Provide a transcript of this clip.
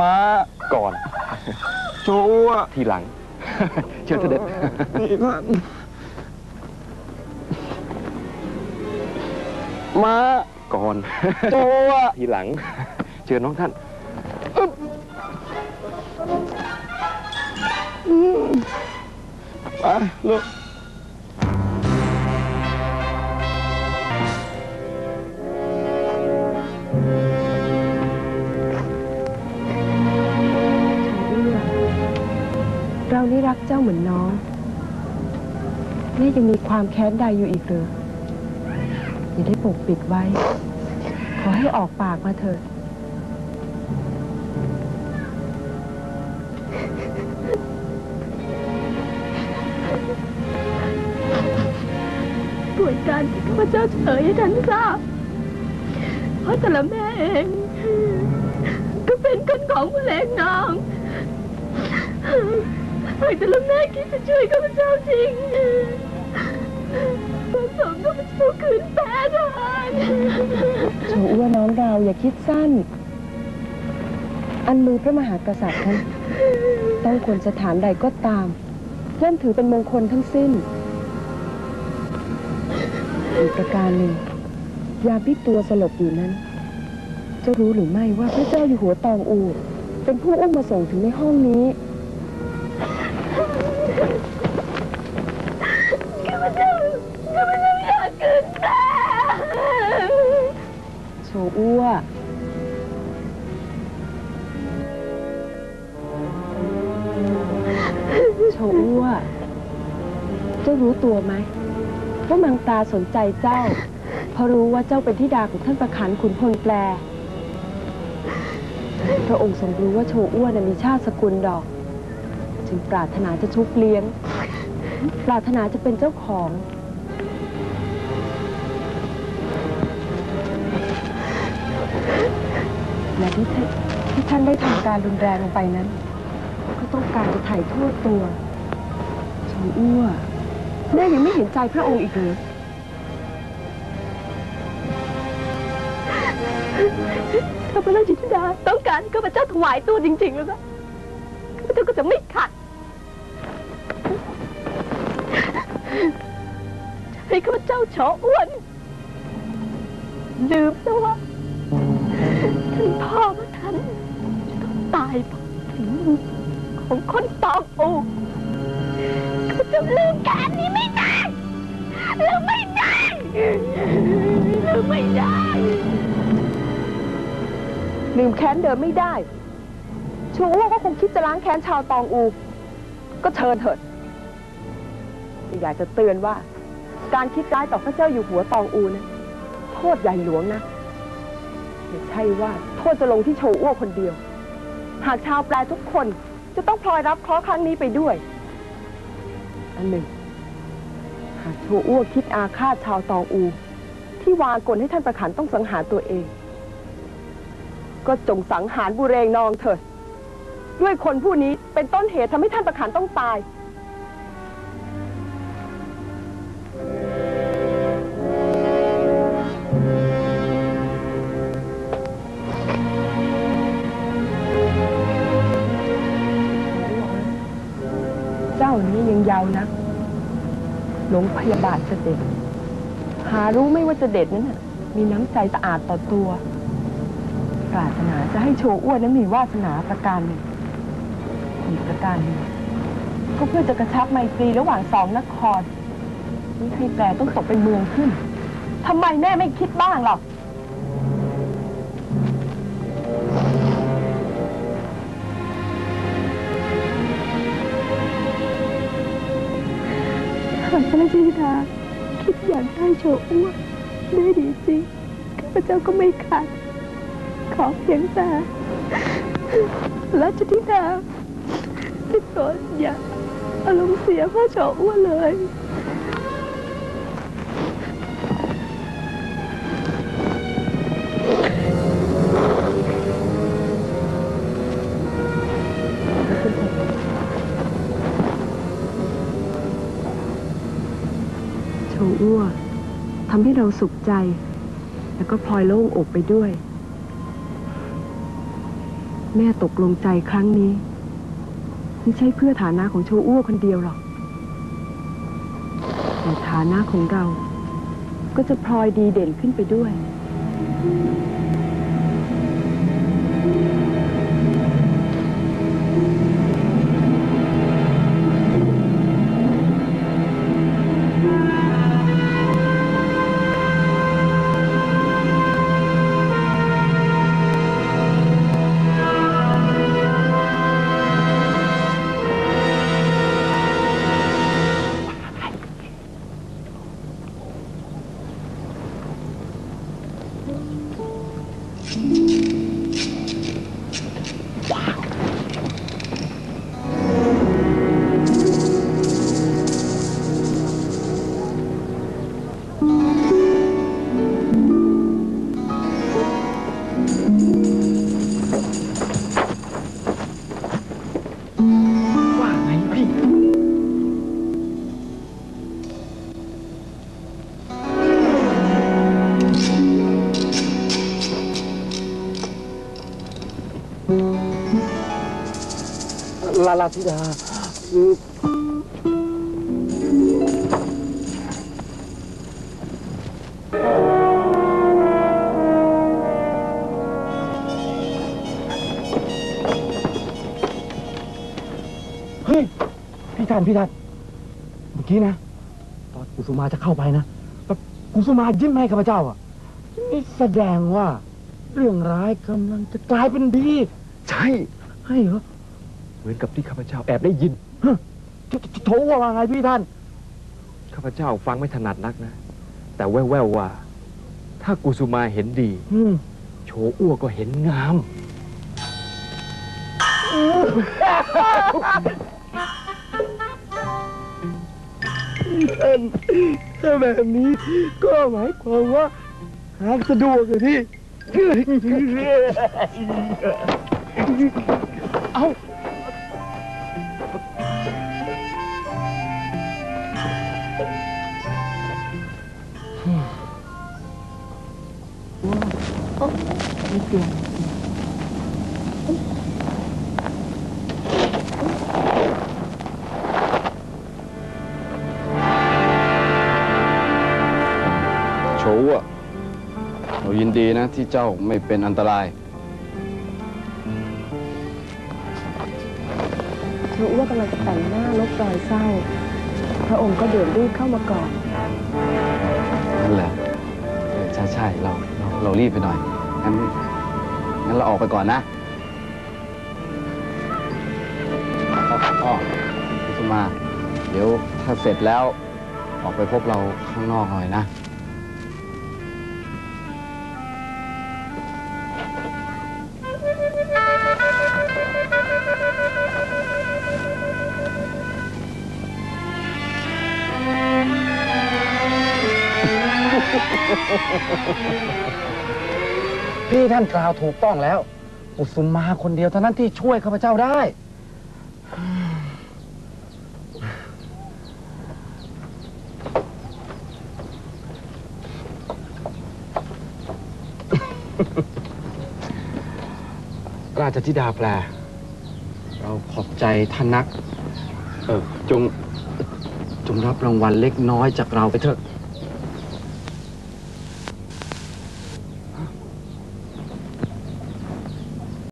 ม้าก่อนโชว์อะทีหลัง เชิญเสด็จนี่ท่านม้าก่อนโชว์อะทีหลัง เชิญน้องท่านไปลูก เรานี่รักเจ้าเหมือนน้อง แม่ยังมีความแค้นใดอยู่อีกหรือ อย่าได้ปกปิดไว้ ขอให้ออกปากมาเถิดป่วยการที่ข้าพเจ้าเฉยให้ท่านทราบ เพราะแต่ละแม่เอง ก็เป็นคนของผู้แรงนาง หากแต่ละแม่คิดจะช่วยข้าพเจ้าจริงพระสงฆ์ข้าพเจ้าคืนแพ้ทานโชอ้วนน้องเราอย่าคิดสั้น อันมือพระมหากษัตริย์นั้นต้องควรสถานใดก็ตามย่อมถือเป็นมงคลทั้งสิ้น อีกประการหนึ่ง ยามที่ตัวสลบอยู่นั้น จะรู้หรือไม่ว่าพระเจ้าอยู่หัวตองอู เป็นผู้อุ้มมาส่งถึงในห้องนี้ โชอ้วโชอ้วเจ้ารู้ตัวไหมว่ามังตาสนใจเจ้า เพราะรู้ว่าเจ้าเป็นธิดาของท่านประคันขุนพลแปล พระองค์ทรงรู้ว่าโชอ้วนนะมีชาติสกุลดอก จึงปรารถนาจะชุบเลี้ยง ปรารถนาจะเป็นเจ้าของ และที่ท่านที่ท่านได้ทำการรุนแรงลงไปนั้น ก็ต้องการจะไถ่โทษตัวชมอ้วแม่ยังไม่เห็นใจพระองค์อีกเหรือถ้าพระราชธิดาต้องการข้าพเจ้าถวายตัวจริงๆแล้วก็ข้าพเจ้าก็จะไม่ขัดให้ข้าพเจ้าโฉอ้วนลืมซะว่า ท่านพ่อพระท่านจะต้องตายเพราะฝีมือของคนตองอูข้าจ้าลืมแกนนี้ไม่ได้ลืมไม่ได้ลืมไม่ได้ ลืมแค้นเดิมไม่ได้โชอ้วก็คงคิดจะล้างแค้นชาวตองอู ก็เชิญเถิดแต่อยากจะเตือนว่า การคิดร้ายต่อพระเจ้าอยู่หัวตองอูนั้นโทษใหญ่หลวงนะ่ใช่ว่าโทษจะลงที่โชอ้วคนเดียว หากชาวแปลทุกคนจะต้องพลอยรับเคราะห์ครั้งนี้ไปด้วย อันหนึ่ง หากโชอ้วคิดอาฆาตชาวตองอู ที่วากลให้ท่านประขันต้องสังหารตัวเอง ก็จงสังหารบุเรงนองเถิดด้วยคนผู้นี้เป็นต้นเหตุทำให้ท่านประขันต้องตาย นี้ยังยาวนะหลงพยาบาทเสด็จ หารู้ไม่ว่าเสด็จนั้นน่ะ มีน้ำใจสะอาดต่อตัว ปรารถนาจะให้โชอ้วนนั้นมีวาสนาประการหนึ่งอีกประการหนึ่งก็เพื่อจะกระชับไมตรีระหว่างสองนครนี่ให้แปลต้องตกเป็นเมืองขึ้นทำไมแม่ไม่คิดบ้างหรอก ระราชธิดาคิดอยากได้โชอ้วนได้ดีจริงข้าพเจ้าก็ไม่ขัดขอเพียงแต่ราชธิดาที่โปรดอย่าอารมณ์เสียพ่อโชอ้วนเลย อ้วทำให้เราสุขใจ แล้วก็พลอยโล่งอกไปด้วย แม่ตกลงใจครั้งนี้ ไม่ใช่เพื่อฐานะของโชอ้วคนเดียวหรอกแต่ฐานะของเรา ก็จะพลอยดีเด่นขึ้นไปด้วย ว่า ลาลาธิดาคือเฮ้ย พี่ทันพี่ทันเมื่อกี้นะ ตอนกุสุมาจะเข้าไปนะแบบกุสุมายิ้มให้ข้าพเจ้าอะนี่แสดงว่า เรื่องร้ายกำลังจะกลายเป็นดี ใช่ ให้เหรอ เหมือนกับที่ข้าพเจ้าแอบได้ยินโถโถว่าไงพี่ท่าน ข้าพเจ้าฟังไม่ถนัดนักนะ แต่แว่วๆว่า ถ้ากุสุมาเห็นดีอืมโชอ้วก็เห็นงามท่านถ้าแบบนี้ก็หมายความว่า หางสะดวกเลยพี่ เอา โชว์อะเรายินดีนะที่เจ้าไม่เป็นอันตรายโชอ้วกำลังจะแต่งหน้าลบรอยเศร้า พระองค์ก็เดินรีบเข้ามาก่อนนั่นแหละเออใช่ใช่เราเราเรารีบไปหน่อย งั้นงั้นเราออกไปก่อนนะอ๋อคุณสมา เดี๋ยวถ้าเสร็จแล้วออกไปพบเราข้างนอกหน่อยนะ พี่ท่านกล่าวถูกต้องแล้วกุสุมาคนเดียวเท่านั้นที่ช่วยข้าพเจ้าได้ ราชธิดาแปล เราขอบใจท่านนัก เออจง จงรับรางวัลเล็กน้อยจากเราไปเถอะ